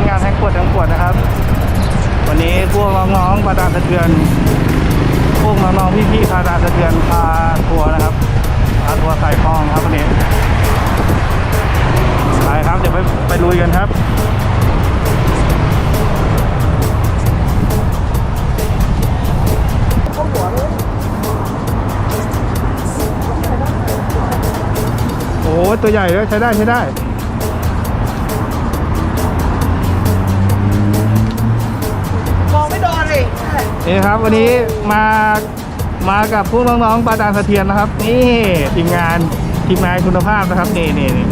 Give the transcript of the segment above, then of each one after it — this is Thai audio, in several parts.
มงานแห่งปวดแห่งปวดนะครับ วันนี้พวกน้องๆประดานสะเทือน พวกน้องๆพี่ๆพาดานสะเทือนพาทัวร์นะครับพาทัวร์สายคลองครับวันนี้ไปครับเดี๋ยวไปไปลุยกันครับโอ้ตัวใหญ่ด้วยใช้ได้ใช้ได้ นี่ครับวันนี้มามากับพวกน้องๆปาดานสะเทียนนะครับ นี่ทีมงานทีมงานคุณภาพนะครับนี่นี่นี่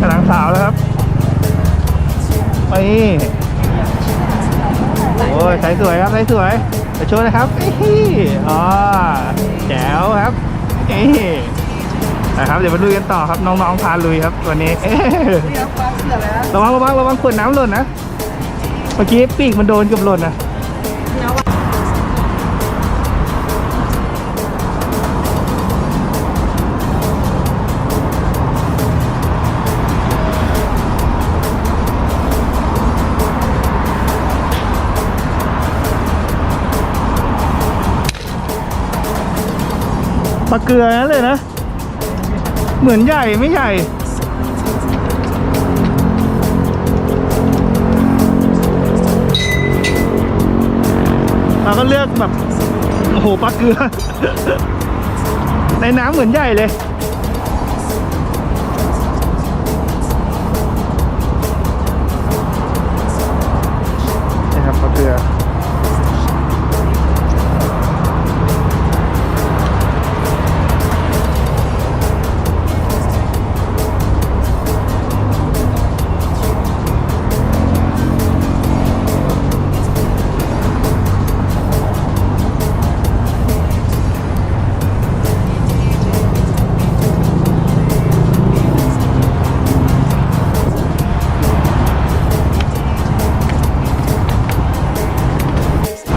กำลังสาวแล้วครับนี่โอ้ยสายสวยครับสายสวยไปโชว์นะครับอ๋อแจ๋วครับนี่นะครับเดี๋ยวมาลุยกันต่อครับน้องๆพาลุยครับวันนี้ระวังระวังระวังขวดน้ำหล่นนะเมื่อกี้ปีกมันโดนกับหล่นนะ ลาเกลือนั่นเลยนะ เหมือนใหญ่ไม่ใหญ่ เราก็เลือกแบบ โอ้โหปลาเกลือ ในน้ำเหมือนใหญ่เลย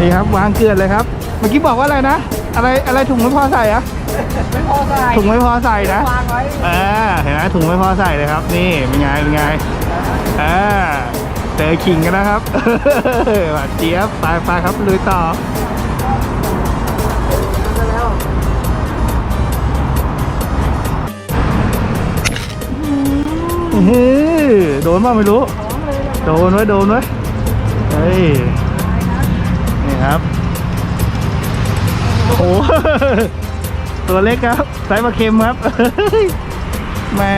นี่ครับวางเกลือนเลยครับ เมื่อกี้บอกว่าอะไรนะ อะไรอะไรถุงไม่พอใส่อะไม่พอใจถุงไม่พอใส่นะวางไว้อ่าเห็นไหมถุงไม่พอใส่เลยครับ นี่เป็นไงเป็นไงอ่าเจอขิงกันนะครับหวานเจี๊ยบไปไปครับลุยต่อแล้วอื้อหือโดนบ้างไม่รู้ของเลยนะโดนไว้โดนไว้เฮ้ยนี่ ครับโอ้โหตัวเล็กครับไซส์ปลาเค็มครับแม่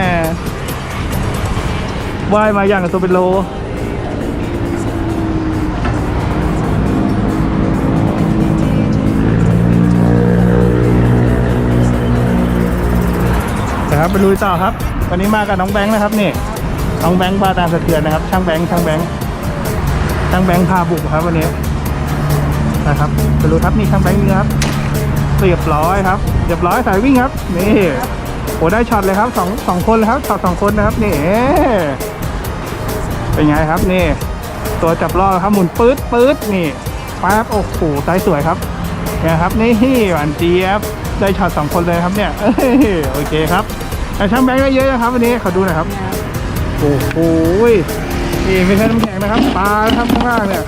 ว่ายมาอย่างกับตัวเป็นโลนะครับไปลุยต่อครับ วันนี้มากับน้องแบงค์นะครับนี่น้องแบงค์บาตาสะเทือนนะครับ ช่างแบงค์ช่างแบงค์ช่างแบงค์พาบุกครับวันนี้ นะครับไปดูครับนี่ช่างแบงค์นี่ครับเรียบร้อยครับเรียบร้อยสายวิ่งครับนี่โอ้ได้ช็อตเลยครับสองสองคนเลยครับช็อตสองคนนะครับนี่เป็นไงครับนี่ ตัวจับล่อครับหมุนปื๊ดปื๊ดนี่ปั๊บโอ้โหไซส์สวยครับเนี่ยครับนี่หวานเจี๊ยบได้ช็อตสองคนเลยครับเนี่ยเอ้ยโอเคครับแต่ช่างแบงค์ได้เยอะนะครับวันนี้ขอดูหน่อยครับโอ้โหนี่ไม่ใช่น้ำแข็งนะครับปลาครับข้างล่างเนี่ย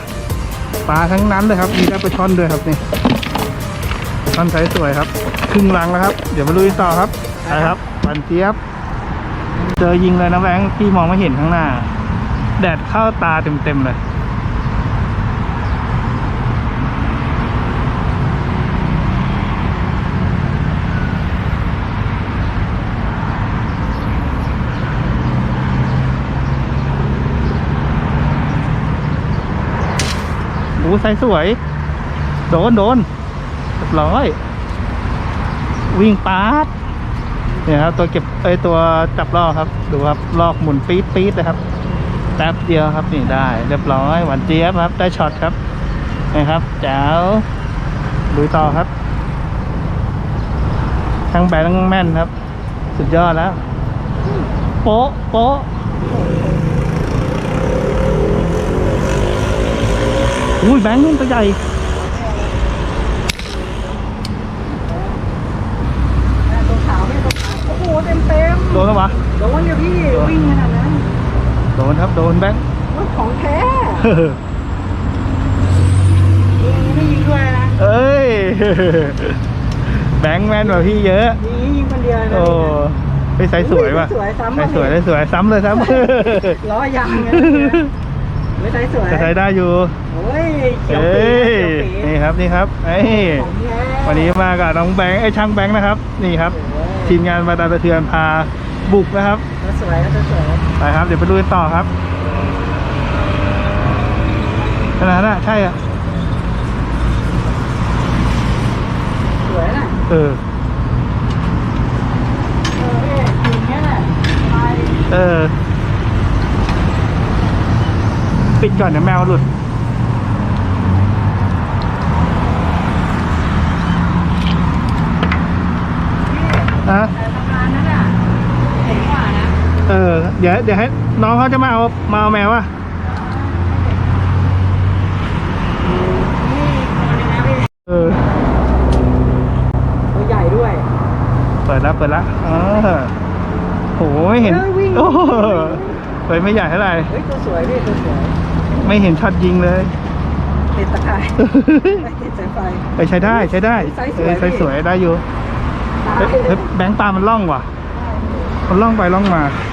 ปลาทั้งนั้นเลยครับ มีได้ปลาช่อนด้วยครับนี่ช่อนไซส์สวยครับ ครึ่งลังแล้วครับ เดี๋ยวมาลุยต่อครับไปครับปันเจี๊ยบ เจอยิงเลยนะแบงค์พี่มองไม่เห็นข้างหน้า แดดเข้าตาเต็มๆเลย โอ้ไซส์สวย โดนโดนเรียบร้อย วิ่งปาดเนี่ยครับตัวเก็บเอ้ยตัวจับลอกครับ ดูครับลอกหมุนปี๊ดปี๊ดนะครับแป๊บเดียวครับนี่ได้เรียบร้อยหวานเจี๊ยบครับ ได้ช็อตครับนะครับแจ๋วลุยต่อครับทั้งแบงทั้งแม่นครับ สุดยอดแล้ว โป๊ะโป๊ะ อุ้ยแบงค์นู่นตัวใหญ่ตัวขาวไม่ตัวขาวโอ้โหเต็มเต็มโดนแล้ววะโดนเนี่ยพี่วิ่งขนาดนั้นโดนครับโดนแบงค์รถของแท้ยิงไม่ยิงด้วยนะเอ้ยแบงค์แมนกว่าพี่เยอะยิงยิงคนเดียวนะโอ้ไปใส่สวยว่ะสวยซ้ำใส่ว่ะสวยได้สวยซ้ำเลยซ้ำล้อยางไง ไม่ใส่สวยจะใช้ได้อยู่ โอ้ยเขียวเอ้ปียเขียวปีนี่ครับนี่ครับเอ้ยของแท้วันนี้มากับน้องแบงค์ไอ้ยช่างแบงค์นะครับ นี่ครับ ทีมงานมาดามตะเทือนพาบุกนะครับแล้วสวยแล้วสวยไปครับ เดี๋ยวไปดูกันต่อครับขนาดนั้นอะใช่อะ สวยน่ะเออ เออเอ๊ะยิงแค่น่ะไปเออ ปิดก่อนเดี๋ยวแมวหลุด ฮะแต่สะพานนั้นอะเห็นกว่านะเออ เดี๋ยวเดี๋ยวให้น้องเขาจะมาเอามาเอาแมวอะ นี่คนนึงนะพี่เออ ตัวใหญ่ด้วย เปิดแล้วเปิดแล้วเออโหไม่เห็น เอ้ยวิ่ง โอ้โหเปิดไม่ใหญ่เท่าไหร่ เฮ้ยตัวสวยพี่ตัวสวย ไม่เห็นช็อตยิงเลย ติดตะข่ายไม่ติดสายไฟไปใช้ได้ใช้ได้ไซส์สเอวยอใช้สวยได้อยู่ตายเฮ้ยเฮ้ยแบงค์ปลามันล่องว่ะมันล่องไปล่องมาเ